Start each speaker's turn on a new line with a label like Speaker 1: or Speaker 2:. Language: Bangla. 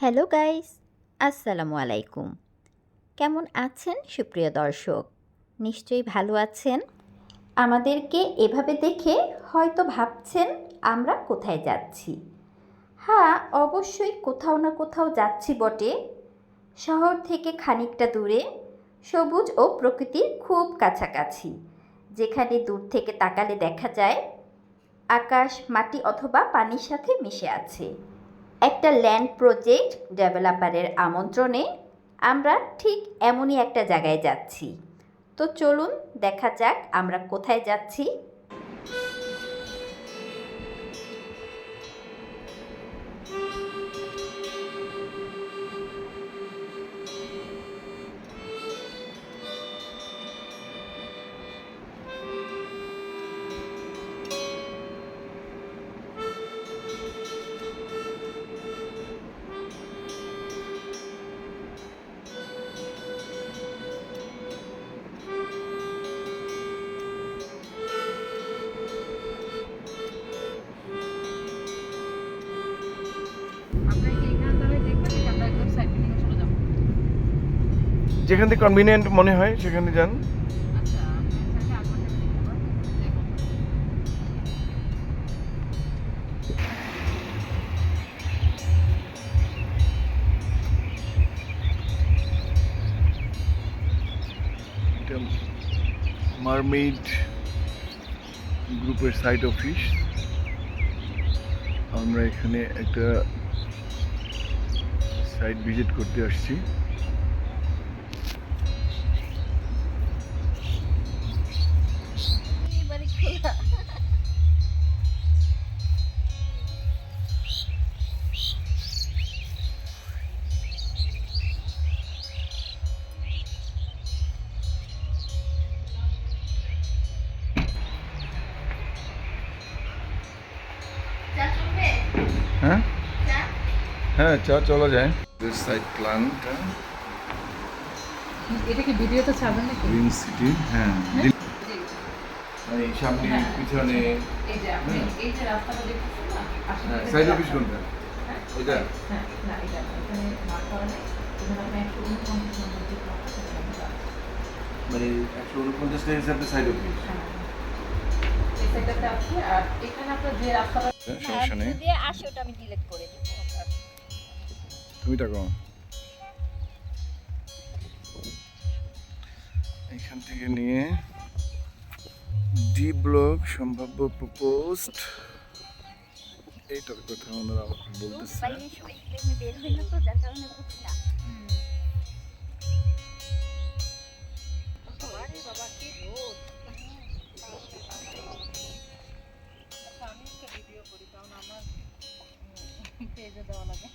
Speaker 1: হ্যালো গাইস, আসসালামু আলাইকুম। কেমন আছেন সুপ্রিয় দর্শক? নিশ্চয়ই ভালো আছেন? আমাদেরকে এভাবে দেখে হয়তো ভাবছেন আমরা কোথায় যাচ্ছি। হ্যাঁ অবশ্যই কোথাও না কোথাও যাচ্ছি বটে। শহর থেকে খানিকটা দূরে, সবুজ ও প্রকৃতির খুব কাছাকাছি, যেখানে দূর থেকে তাকালে দেখা যায়, আকাশ, মাটি অথবা পানির সাথে মিশে আছে। একটা ল্যান্ড প্রজেক্ট ডেভেলপারের আমন্ত্রণে আমরা ঠিক এমনই একটা জায়গায় যাচ্ছি। তো চলুন দেখা যাক আমরা কোথায় যাচ্ছি।
Speaker 2: যেখান থেকে কনভিনিয়েন্ট মনে হয়, সেখানে যান। মারমেইড গ্রুপের সাইট অফিস আমরা এখানে একটা সাইট ভিজিট করতে আসছি। হ্যাঁ? হ্যাঁ চা চলা যায় সাইড প্ল্যানটা
Speaker 3: এটা কি ভিডিওতে ছাড়বেন নাকি?
Speaker 2: গ্রিন সিটি হ্যাঁ। green- মানে সামনে
Speaker 3: হ্যাঁ।
Speaker 2: পিছনে।
Speaker 3: এই যে আপনি এই যে রাস্তাটা দেখতেছেন না?
Speaker 2: সাইড অফিস কোনটা?
Speaker 3: হ্যাঁ,
Speaker 2: ওইটা?
Speaker 3: হ্যাঁ না এটা এখানে মার্ক করা নেই। এখানে আপনি একশো উনপঞ্চাশ নম্বর যে ক্লাবটা সেখানে আপনি যাবেন।
Speaker 2: মানে একশো উনপঞ্চাশটা হিসাবে সাইড অফিস
Speaker 3: হ্যাঁ। এই সাইডটাতে আর এখানে আপনার যে রাস্তাটা
Speaker 2: সমস্যা নেই।
Speaker 1: যদি আসে ওটা আমি ডিলিট করে
Speaker 2: তুমি থাকো এখান থেকে নিয়ে ডি ব্লক সম্ভাব্য প্রপোজড এইটার কথা ওনারা আমাকে বলতেছে।
Speaker 3: একটা দেওয়া লাগে।